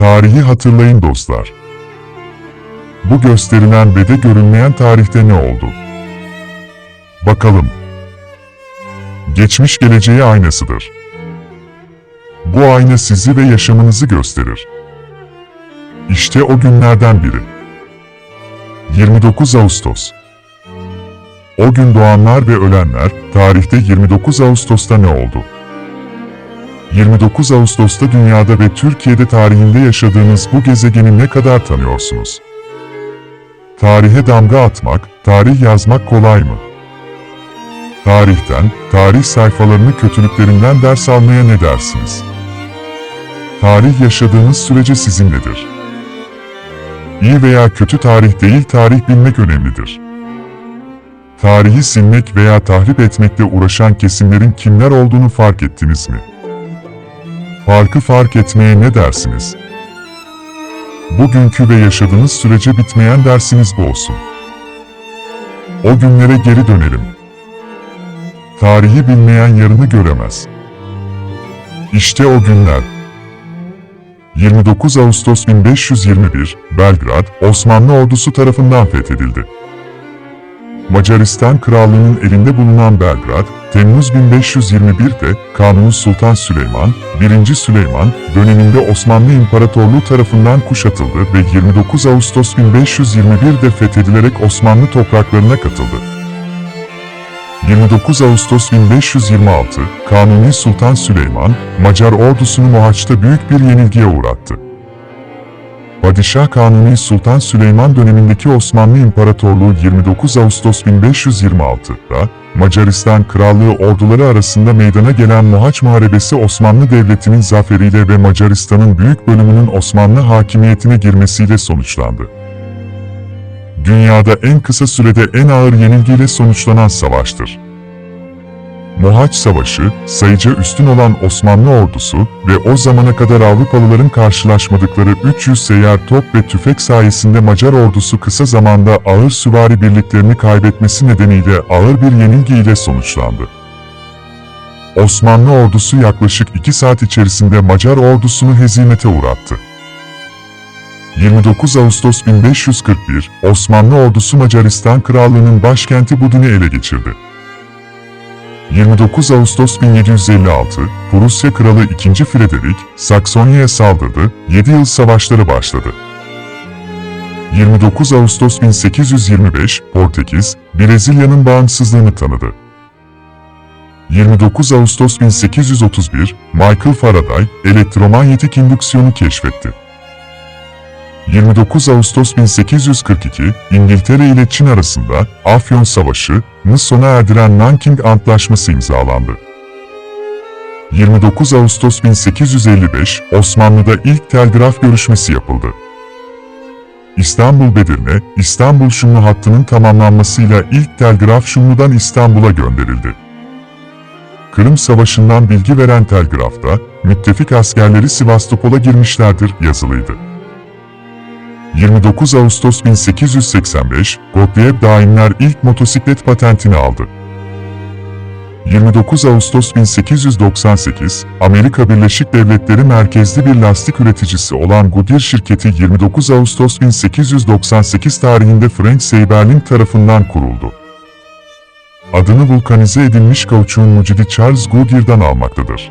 Tarihi hatırlayın dostlar. Bu gösterilen ve de görünmeyen tarihte ne oldu? Bakalım. Geçmiş geleceğe aynasıdır. Bu ayna sizi ve yaşamınızı gösterir. İşte o günlerden biri. 29 Ağustos. O gün doğanlar ve ölenler, tarihte 29 Ağustos'ta ne oldu? 29 Ağustos'ta dünyada ve Türkiye'de tarihinde yaşadığınız bu gezegeni ne kadar tanıyorsunuz? Tarihe damga atmak, tarih yazmak kolay mı? Tarihten, tarih sayfalarını kötülüklerinden ders almaya ne dersiniz? Tarih yaşadığınız sürece sizinledir. İyi veya kötü tarih değil tarih bilmek önemlidir. Tarihi silmek veya tahrip etmekle uğraşan kesimlerin kimler olduğunu fark ettiniz mi? Farkı fark etmeye ne dersiniz? Bugünkü ve yaşadığınız sürece bitmeyen dersiniz bu olsun. O günlere geri dönelim. Tarihi bilmeyen yarını göremez. İşte o günler. 29 Ağustos 1521, Belgrad, Osmanlı ordusu tarafından fethedildi. Macaristan Krallığı'nın elinde bulunan Belgrad, Temmuz 1521'de Kanuni Sultan Süleyman, 1. Süleyman döneminde Osmanlı İmparatorluğu tarafından kuşatıldı ve 29 Ağustos 1521'de fethedilerek Osmanlı topraklarına katıldı. 29 Ağustos 1526, Kanuni Sultan Süleyman, Macar ordusunu Mohaç'ta büyük bir yenilgiye uğrattı. Padişah Kanuni Sultan Süleyman dönemindeki Osmanlı İmparatorluğu 29 Ağustos 1526'da Macaristan Krallığı orduları arasında meydana gelen Mohaç Muharebesi Osmanlı Devleti'nin zaferiyle ve Macaristan'ın büyük bölümünün Osmanlı hakimiyetine girmesiyle sonuçlandı. Dünyada en kısa sürede en ağır yenilgiyle sonuçlanan savaştır. Mohaç Savaşı, sayıca üstün olan Osmanlı ordusu ve o zamana kadar Avrupalıların karşılaşmadıkları 300 seyyar top ve tüfek sayesinde Macar ordusu kısa zamanda ağır süvari birliklerini kaybetmesi nedeniyle ağır bir yenilgi ile sonuçlandı. Osmanlı ordusu yaklaşık 2 saat içerisinde Macar ordusunu hezimete uğrattı. 29 Ağustos 1541, Osmanlı ordusu Macaristan Krallığı'nın başkenti Budin'i ele geçirdi. 29 Ağustos 1756, Prusya Kralı 2. Frederick, Saksonya'ya saldırdı, 7 yıl savaşları başladı. 29 Ağustos 1825, Portekiz, Brezilya'nın bağımsızlığını tanıdı. 29 Ağustos 1831, Michael Faraday, elektromanyetik indüksiyonu keşfetti. 29 Ağustos 1842, İngiltere ile Çin arasında Afyon Savaşı'nı sona erdiren Nanking Antlaşması imzalandı. 29 Ağustos 1855, Osmanlı'da ilk telgraf görüşmesi yapıldı. İstanbul Bedirne, İstanbul Şumlu hattının tamamlanmasıyla ilk telgraf Şumlu'dan İstanbul'a gönderildi. Kırım Savaşı'ndan bilgi veren telgrafta, müttefik askerleri Sivastopol'a girmişlerdir yazılıydı. 29 Ağustos 1885, Gottlieb Daimler ilk motosiklet patentini aldı. 29 Ağustos 1898, Amerika Birleşik Devletleri merkezli bir lastik üreticisi olan Goodyear şirketi 29 Ağustos 1898 tarihinde Frank Seiberling tarafından kuruldu. Adını vulkanize edilmiş kauçuğun mucidi Charles Goodyear'dan almaktadır.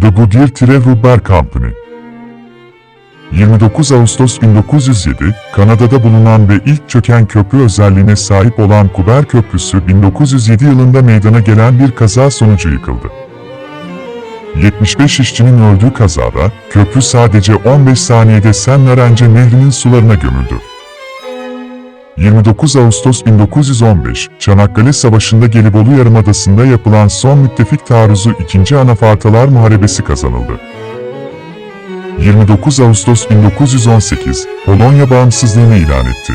The Goodyear-Rubber Company 29 Ağustos 1907, Kanada'da bulunan ve ilk çöken köprü özelliğine sahip olan Kuber Köprüsü 1907 yılında meydana gelen bir kaza sonucu yıkıldı. 75 işçinin öldüğü kazada, köprü sadece 15 saniyede Sen Narence Nehri'nin sularına gömüldü. 29 Ağustos 1915, Çanakkale Savaşı'nda Gelibolu Yarımadası'nda yapılan son müttefik taarruzu 2. Anafartalar Muharebesi kazanıldı. 29 Ağustos 1918, Polonya bağımsızlığını ilan etti.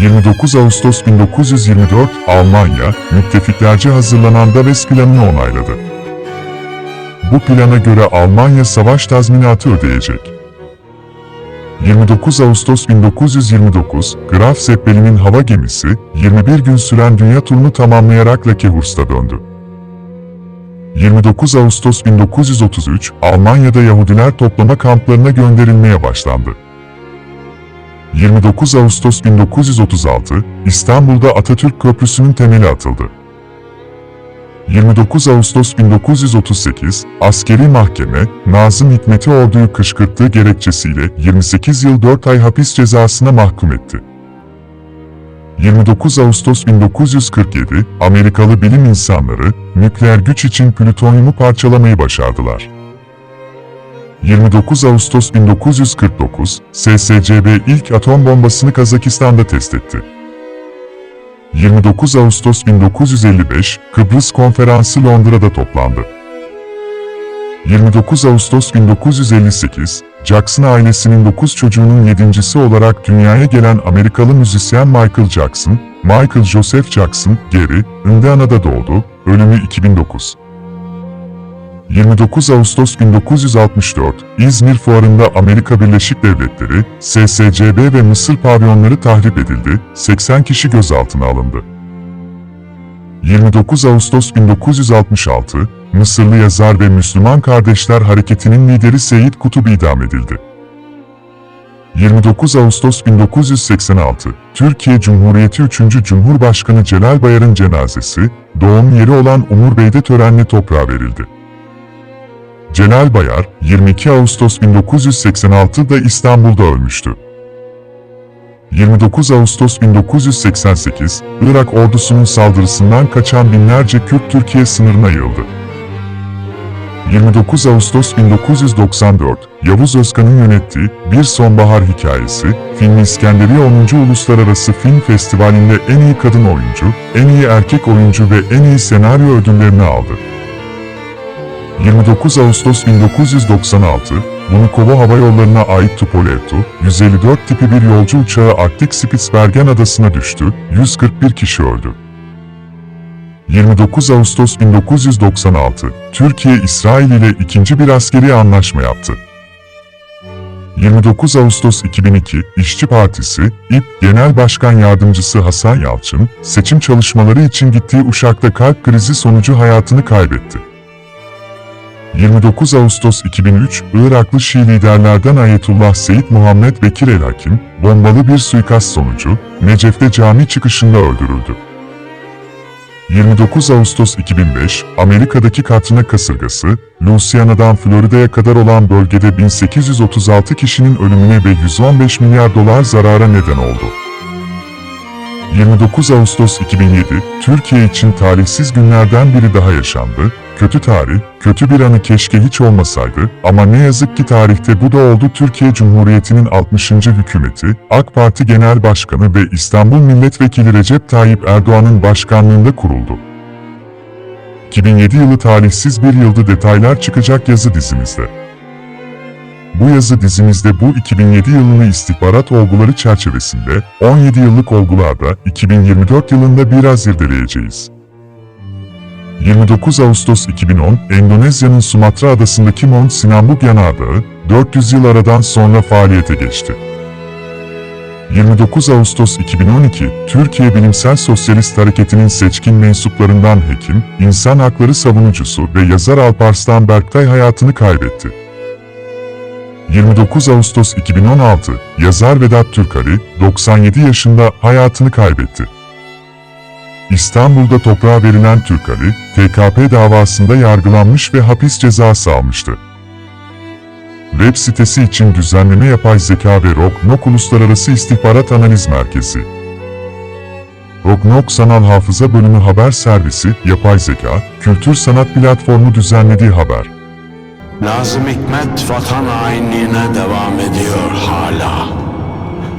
29 Ağustos 1924, Almanya, müttefiklerce hazırlanan Davos planını onayladı. Bu plana göre Almanya savaş tazminatı ödeyecek. 29 Ağustos 1929, Graf Zeppelin'in hava gemisi, 21 gün süren dünya turunu tamamlayarak Lakehurs'ta döndü. 29 Ağustos 1933, Almanya'da Yahudiler toplama kamplarına gönderilmeye başlandı. 29 Ağustos 1936, İstanbul'da Atatürk Köprüsü'nün temeli atıldı. 29 Ağustos 1938, askeri mahkeme, Nazım Hikmet'i orduyu kışkırttığı gerekçesiyle 28 yıl 4 ay hapis cezasına mahkum etti. 29 Ağustos 1947, Amerikalı bilim insanları, nükleer güç için plütonyumu parçalamayı başardılar. 29 Ağustos 1949, SSCB ilk atom bombasını Kazakistan'da test etti. 29 Ağustos 1955, Kıbrıs Konferansı Londra'da toplandı. 29 Ağustos 1958, Jackson ailesinin 9 çocuğunun yedincisi olarak dünyaya gelen Amerikalı müzisyen Michael Jackson, Michael Joseph Jackson, Gary, Indiana'da doğdu, ölümü 2009. 29 Ağustos 1964, İzmir Fuarı'nda Amerika Birleşik Devletleri, SSCB ve Mısır pavyonları tahrip edildi, 80 kişi gözaltına alındı. 29 Ağustos 1966, Mısırlı yazar ve Müslüman Kardeşler Hareketi'nin lideri Seyit Kutub idam edildi. 29 Ağustos 1986, Türkiye Cumhuriyeti 3. Cumhurbaşkanı Celal Bayar'ın cenazesi, doğum yeri olan Umur Bey'de törenle toprağa verildi. Celal Bayar, 22 Ağustos 1986'da İstanbul'da ölmüştü. 29 Ağustos 1988, Irak ordusunun saldırısından kaçan binlerce Kürt Türkiye sınırına yığıldı. 29 Ağustos 1994, Yavuz Özkan'ın yönettiği Bir Sonbahar Hikayesi, filmi İskenderiye 10. Uluslararası Film Festivali'nde en iyi kadın oyuncu, en iyi erkek oyuncu ve en iyi senaryo ödüllerini aldı. 29 Ağustos 1996, Vnukovo Hava Yolları'na ait Tupolev Tu-154 tipi bir yolcu uçağı Arktik Spitsbergen adasına düştü, 141 kişi öldü. 29 Ağustos 1996, Türkiye İsrail ile ikinci bir askeri anlaşma yaptı. 29 Ağustos 2002, İşçi Partisi, İP Genel Başkan Yardımcısı Hasan Yalçın, seçim çalışmaları için gittiği Uşak'ta kalp krizi sonucu hayatını kaybetti. 29 Ağustos 2003, Iraklı Şii liderlerden Ayetullah Seyit Muhammed Bekir El Hakim, bombalı bir suikast sonucu, Necef'te cami çıkışında öldürüldü. 29 Ağustos 2005, Amerika'daki Katrina kasırgası, Louisiana'dan Florida'ya kadar olan bölgede 1836 kişinin ölümüne ve 115 milyar dolar zarara neden oldu. 29 Ağustos 2007, Türkiye için talihsiz günlerden biri daha yaşandı. Kötü tarih, kötü bir anı keşke hiç olmasaydı ama ne yazık ki tarihte bu da oldu Türkiye Cumhuriyeti'nin 60. hükümeti, AK Parti Genel Başkanı ve İstanbul Milletvekili Recep Tayyip Erdoğan'ın başkanlığında kuruldu. 2007 yılı talihsiz bir yıldı detaylar çıkacak yazı dizimizde. Bu yazı dizimizde bu 2007 yılını istihbarat olguları çerçevesinde 17 yıllık olgularda 2024 yılında biraz irdeleyeceğiz. 29 Ağustos 2010, Endonezya'nın Sumatra adasındaki Mount Sinambuk Yanardağı, 400 yıl aradan sonra faaliyete geçti. 29 Ağustos 2012, Türkiye Bilimsel Sosyalist Hareketi'nin seçkin mensuplarından hekim, insan hakları savunucusu ve yazar Alparslan Berktay hayatını kaybetti. 29 Ağustos 2016, yazar Vedat Türkali, 97 yaşında hayatını kaybetti. İstanbul'da toprağa verilen Türkali, TKP davasında yargılanmış ve hapis cezası almıştı. Web sitesi için düzenleme yapay zeka ve ROKNOK Uluslararası İstihbarat Analiz Merkezi. ROKNOK Sanal Hafıza Bölümü Haber Servisi, Yapay Zeka, Kültür Sanat Platformu düzenlediği haber. Nazım Hikmet vatan hainliğine devam ediyor hala.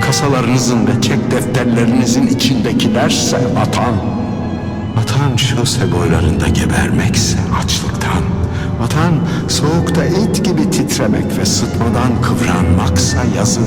kasalarınızın ve çek defterlerinizin içindekilerse vatan. Vatan şose boylarında gebermekse açlıktan. Vatan soğukta et gibi titremek ve sıtmadan kıvranmaksa yazın.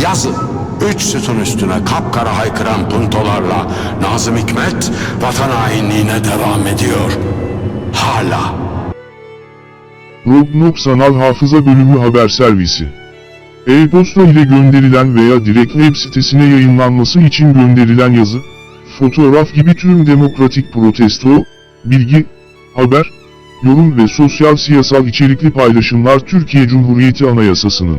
Yazın. Üç sütun üstüne kapkara haykıran puntolarla Nazım Hikmet vatan hainliğine devam ediyor. Hala. Rognok Sanal Hafıza Bölümü Haber Servisi E-posta ile gönderilen veya direkt web sitesine yayınlanması için gönderilen yazı, fotoğraf gibi tüm demokratik protesto, bilgi, haber, yorum ve sosyal siyasal içerikli paylaşımlar Türkiye Cumhuriyeti Anayasası'nın